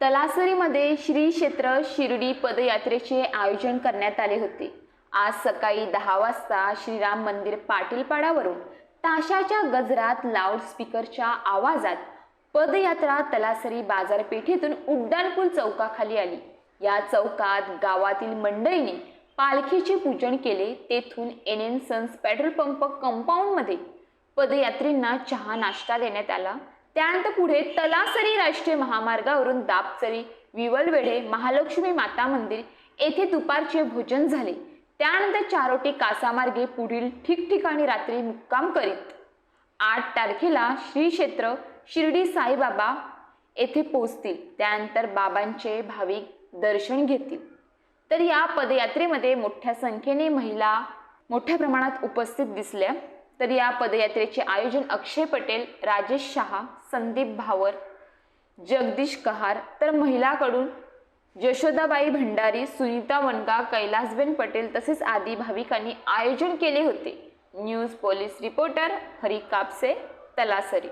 तलासरीमध्ये श्री क्षेत्र शिर्डी पदयात्रेचे आयोजन करण्यात आले होते. आज सकाळी दहा वाजता श्रीराम मंदिर पाटीलपाडावरून ताशाच्या गजरात लाऊडस्पीकरच्या आवाजात पदयात्रा तलासरी बाजारपेठेतून उड्डाणपूल चौकाखाली आली. या चौकात गावातील मंडळीने पालखीचे पूजन केले तेथून N N Sons petrol pump कंपाऊंडमध्ये पदयात्रींना चहा नाश्ता देण्यात आला. त्यानंतर पुढे तलासरी राष्ट्रीय महामार्गावरून दापचरी विवलवेढे महालक्ष्मी माता मंदिर येथे दुपारचे भोजन झाले. त्यानंतर चारोटी कासामार्गे पुढील ठिकठिकाणी रात्री मुक्काम करीत. आठ तारखेला श्री क्षेत्र शिर्डी साईबाबा येथे पोचतील त्यानंतर बाबांचे भाविक दर्शन घेतील. तर या पदयात्रेमध्ये मोठ्या संख्येने महिला मोठ्या प्रमाणात उपस्थित दिसल्या. तर या पदयात्रेचे आयोजन अक्षय पटेल राजेश शहा संदीप भावर जगदीश कहार तर महिलाकडून यशोदाबाई भंडारी सुनीता वनगा कैलासबेन पटेल तसेच आदी भाविकांनी आयोजन केले होते. News police reporter Hari Kapse Talasari.